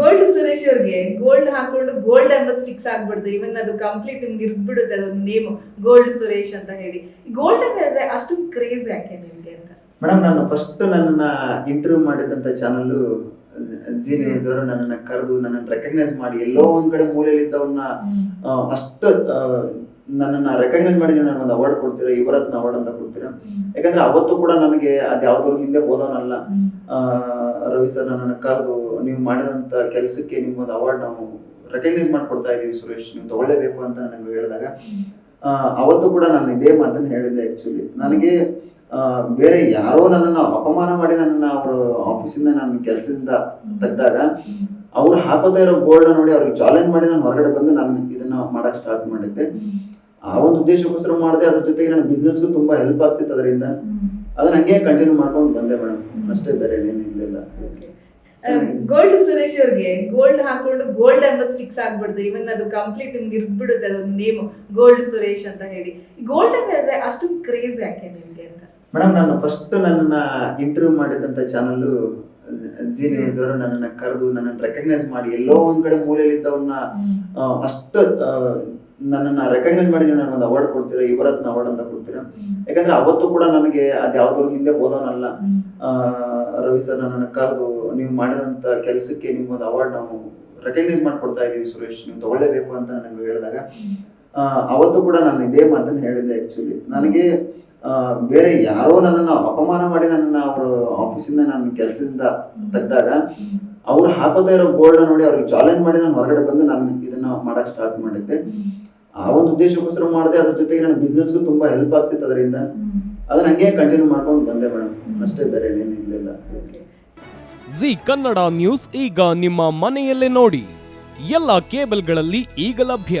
Gold Suresh ಅವ್ರಿಗೆ. Gold ಹಾಕೊಂಡು gold ಅನ್ನೋದು ಫಿಕ್ಸ್ ಆಗ್ಬಿಡ್ತು. ಈವನ್ ಅದು ಕಂಪ್ಲೀಟ್ ನಿಮ್ಗೆ ಇರ್ಬಿಡುತ್ತೆ ಅದೊಂದು ನೇಮ್ ಗೋಲ್ಡ್ ಸುರೇಶ್ ಅಂತ ಹೇಳಿ. ಗೋಲ್ಡ್ ಅಂದ್ರೆ ಅಷ್ಟು ಕ್ರೇಜ್ ಯಾಕೆ ನಿಮ್ಗೆ ಅಂತ? ಮೇಡಮ್ ನಾನು ಫಸ್ಟ್ ನನ್ನ ಇಂಟರ್ವ್ಯೂ ಮಾಡಿದಂತ ಚಾನಲ್ ಜಿ ನ್ಯೂಸ್ ಅವರು ನನ್ನನ್ನು ಕರೆದು ನನ್ನನ್ನು ರೆಕಗ್ನೈಸ್ ಮಾಡಿ ಎಲ್ಲೋ ಒಂದ್ ಕಡೆ ಮೂಲೆಯಲ್ಲಿದ್ದವನ್ನ ಅಷ್ಟು ನನ್ನನ್ನ ರೆಕಗ್ನೈಸ್ ಮಾಡಿ ನೀವು ನನಗೊಂದು ಅವಾರ್ಡ್ ಕೊಡ್ತೀರಾ ಯುವರತ್ನ ಅವಾರ್ಡ್ ಅಂತ ಕೊಡ್ತೀರಾ? ಯಾಕಂದ್ರೆ ಅವತ್ತು ಕೂಡ ನನಗೆ ಅದು ಯಾವ್ದಾದ್ರು ಹಿಂದೆ ಹೋದವನಲ್ಲ. ರವಿ ಸರ್ ನನ್ನ ಕಾದು ನೀವು ಮಾಡಿದಂತ ಕೆಲಸಕ್ಕೆ ನಿಮ್ಗೊಂದು ಅವಾರ್ಡ್ ನಾವು ರೆಕಗ್ನೈಸ್ ಮಾಡ್ಕೊಡ್ತಾ ಇದೀವಿ ಸುರೇಶ್ ನೀವು ತಗೊಳ್ಳೇಬೇಕು ಅಂತ ನನಗೆ ಹೇಳಿದಾಗ. ಅವತ್ತು ಕೂಡ ನಾನು ಇದೇ ಮಾತನ್ನ ಹೇಳಿದ್ದೆ ಆಕ್ಚುಲಿ ನನಗೆ ಬೇರೆ ಯಾರೋ ನನ್ನನ್ನು ಅಪಮಾನ ಮಾಡಿ ನನ್ನ ಅವರು ಆಫೀಸಿಂದ ನನ್ನ ಕೆಲಸದಿಂದ ತೆಗ್ದಾಗ ಅವ್ರು ಹಾಕೋತಾ ಇರೋ ಬೋರ್ಡ್ ನೋಡಿ ಅವ್ರಿಗೆ ಚಾಲೆಂಜ್ ಮಾಡಿ ನಾನು ಹೊರಗಡೆ ಬಂದು ನಾನು ಇದನ್ನ ಮಾಡಕ್ ಸ್ಟಾರ್ಟ್ ಮಾಡಿದ್ದೆ. ಆ ಒಂದು ಉದ್ದೇಶಕ್ಕೋಸ್ಕರ ಮಾಡಿದೆ ಅದ್ರ ಜೊತೆಗೆ ನನ್ನ ಬಿಸ್ನೆಸ್ಗೂ ತುಂಬಾ ಹೆಲ್ಪ್ ಆಗ್ತಿತ್ತು ಅದರಿಂದ. ಅದನ್ನ ಹಂಗೆ ಕಂಟಿನ್ಯೂ ಮಾಡ್ಕೊಂಡು ಬಂದೆ ಮೇಡಮ್ ಅಷ್ಟೇ ಬೇರೆ ಏನೇನಿಲ್ಲ ಗೋಲ್ಡ್ ಸುರೇಶ್ ಅವ್ರಿಗೆ ಗೋಲ್ಡ್ ಹಾಕೊಂಡು ಗೋಲ್ಡ್ ಅನ್ನೋದು ಫಿಕ್ಸ್ ಆಗ್ಬಿಡ್ತು. ಇವನ್ ಅದು ಕಂಪ್ಲೀಟ್ ನಿಮ್ಗೆ ಇರ್ಬಿಡುತ್ತೆ ಅದೊಂದು ನೇಮ್ ಗೋಲ್ಡ್ ಸುರೇಶ್ ಅಂತ ಹೇಳಿ. ಗೋಲ್ಡ್ ಅಂದ್ರೆ ಅಷ್ಟು ಕ್ರೇಜ್ ಯಾಕೆ ನಿಮ್ಗೆ ಅಂತ? ಮೇಡಮ್ ನಾನು ಫಸ್ಟ್ ನನ್ನ ಇಂಟರ್ವ್ಯೂ ಮಾಡಿದಂತ ಚಾನಲ್ ಜಿ ನ್ಯೂಸ್ ಅವರು ನನ್ನನ್ನು ಕರೆದು ನನ್ನನ್ನು ರೆಕಗ್ನೈಸ್ ಮಾಡಿ ಎಲ್ಲೋ ಒಂದ್ ಕಡೆ ಮೂಲೆಯಲ್ಲಿದ್ದವನ್ನ ಅಷ್ಟು ನನ್ನನ್ನ ರೆಕಗ್ನೈಸ್ ಮಾಡಿ ನೀವು ನನಗೊಂದು ಅವಾರ್ಡ್ ಕೊಡ್ತೀರಾ ಯುವರತ್ನ ಅವಾರ್ಡ್ ಅಂತ ಕೊಡ್ತೀರಾ? ಯಾಕಂದ್ರೆ ಅವತ್ತು ಕೂಡ ನನಗೆ ಅದು ಯಾವ್ದಾದ್ರು ಹಿಂದೆ ಹೋದವನಲ್ಲ. ರವಿ ಸರ್ ನನ್ನನ್ನು ಕರೆದು ನೀವು ಮಾಡಿದಂಥ ಕೆಲಸಕ್ಕೆ ನಿಮ್ಗೊಂದು ಅವಾರ್ಡ್ ನಾವು ರೆಕಗ್ನೈಸ್ ಮಾಡ್ಕೊಡ್ತಾ ಇದೀವಿ ಸುರೇಶ್ ನೀವು ತಗೊಳ್ಳೇಬೇಕು ಅಂತ ನನಗೆ ಹೇಳಿದಾಗ. ಅವತ್ತು ಕೂಡ ನಾನು ಇದೇ ಮಾತನ್ನ ಹೇಳಿದ್ದೆ ಆಕ್ಚುಲಿ ನನಗೆ ಬೇರೆ ಯಾರೋ ನನ್ನನ್ನು ಅಪಮಾನ ಮಾಡಿ ನನ್ನ ಅವರು ಆಫೀಸಿಂದ ನನ್ನ ಕೆಲಸದಿಂದ ತೆಗ್ದಾಗ ಅವ್ರು ಹಾಕೋತಾ ಇರೋ ಬೋರ್ಡ್ ನೋಡಿ ಅವ್ರಿಗೆ ಚಾಲೆಂಜ್ ಮಾಡಿ ನಾನು ಹೊರಗಡೆ ಬಂದು ನಾನು ಇದನ್ನ ಮಾಡಕ್ ಸ್ಟಾರ್ಟ್ ಮಾಡಿದ್ದೆ. ಆ ಒಂದು ಉದ್ದೇಶಕ್ಕೋಸ್ಕರ ಮಾಡಿದೆ, ಅದ್ರ ಜೊತೆಗೆ ನನ್ನ ಬಿಸ್ನೆಸ್ಗೂ ತುಂಬಾ ಹೆಲ್ಪ್ ಆಗ್ತಿತ್ತು ಅದರಿಂದ. ಅದನ್ನ ಹಂಗೆ ಕಂಟಿನ್ಯೂ ಮಾಡ್ಕೊಂಡು ಬಂದೆ ಮೇಡಮ್ ಅಷ್ಟೇ ಬೇರೆ ಏನೇನಿಲ್ಲ ಜಿ ಕನ್ನಡ ನ್ಯೂಸ್ ಈಗ ನಿಮ್ಮ ಮನೆಯಲ್ಲೇ ನೋಡಿ. ಎಲ್ಲ ಕೇಬಲ್ಗಳಲ್ಲಿ ಈಗ ಲಭ್ಯ.